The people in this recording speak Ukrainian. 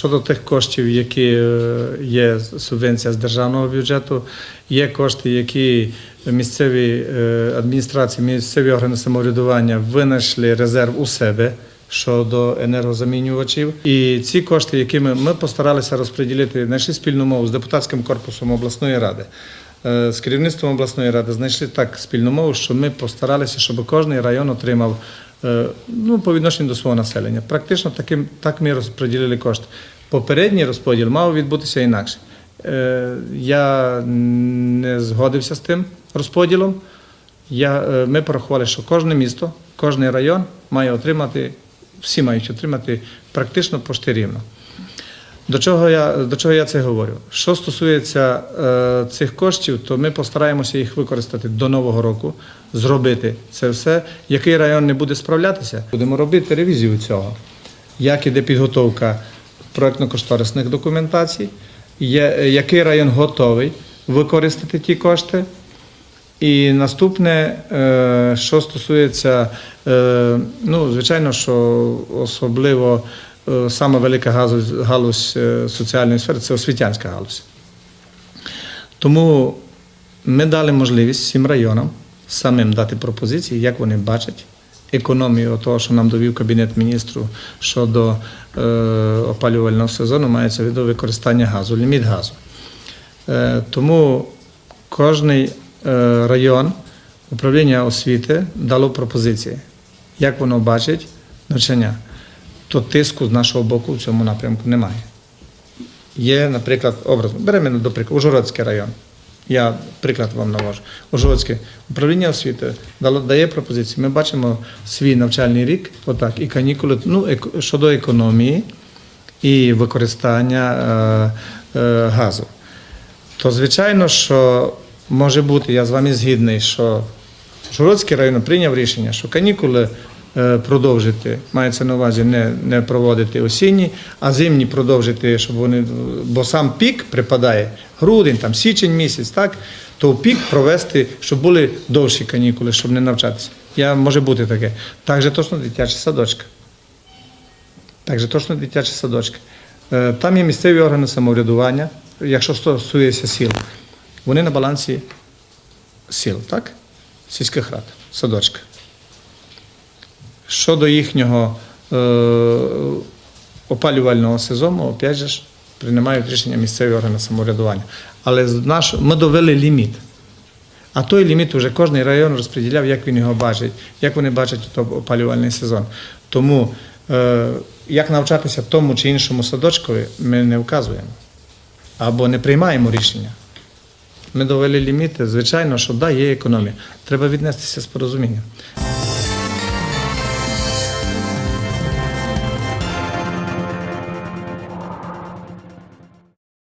Щодо тих коштів, які е, є субвенція з державного бюджету, є кошти, які місцеві е, адміністрації, місцеві органи самоврядування винайшли резерв у себе щодо енергозамінювачів. І ці кошти, які ми, постаралися розподілити, знайшли спільну мову з депутатським корпусом обласної ради. е, З керівництвом обласної ради знайшли так спільну мову, що ми постаралися, щоб кожен район отримав ну, по відношенню до свого населення. Практично таким, так ми розподілили кошти. Попередній розподіл мав відбутися інакше. Е, Я не згодився з тим розподілом. Я, е, ми порахували, що кожне місто, кожен район має отримати, всі мають отримати практично пошти рівно. До чого я, до чого я це говорю? Що стосується е, цих коштів, то ми постараємося їх використати до Нового року, зробити це все. Який район не буде справлятися, будемо робити ревізію цього. Як іде підготовка проєктно-кошторисних документацій, є, який район готовий використати ті кошти. І наступне, е, що стосується, е, ну, звичайно, що особливо саме велика галузь, галузь е, соціальної сфери це освітянська галузь. Тому ми дали можливість всім районам самим дати пропозиції, як вони бачать економію того, що нам довів Кабінет міністрів щодо е, опалювального сезону, мається в виду використання газу, ліміт газу. Е, тому кожний е, район управління освіти дало пропозиції, як воно бачить навчання. То тиску з нашого боку в цьому напрямку немає. Є, наприклад, образно, беремо до прикладу, Ужгородський район. Я приклад вам навожу. Ужгородське управління освіти дало, дає пропозиції. Ми бачимо свій навчальний рік, отак, і канікули ну, щодо економії і використання е, е, газу. То звичайно, що може бути, я з вами згідний, що Жородський район прийняв рішення, що канікули продовжити, мається на увазі не, не проводити осінні, а зимні продовжити, щоб вони, бо сам пік припадає грудень, там січень місяць, так, то в пік провести, щоб були довші канікули, щоб не навчатися. Я, може бути таке. Так же точно дитяча садочка. Так же точно дитячі садочки. Е, Там є місцеві органи самоврядування, якщо стосується сіл. Вони на балансі сіл, так? Сільських рад, садочка. Щодо їхнього е, опалювального сезону, опять же, приймають рішення місцеві органи самоврядування. Але наш, ми довели ліміт. А той ліміт вже кожен район розподіляв, як він його бачить, як вони бачать опалювальний сезон. Тому е, як навчатися тому чи іншому садочкові, ми не вказуємо або не приймаємо рішення. Ми довели ліміти, звичайно, що да, є економія. Треба віднестися з порозумінням.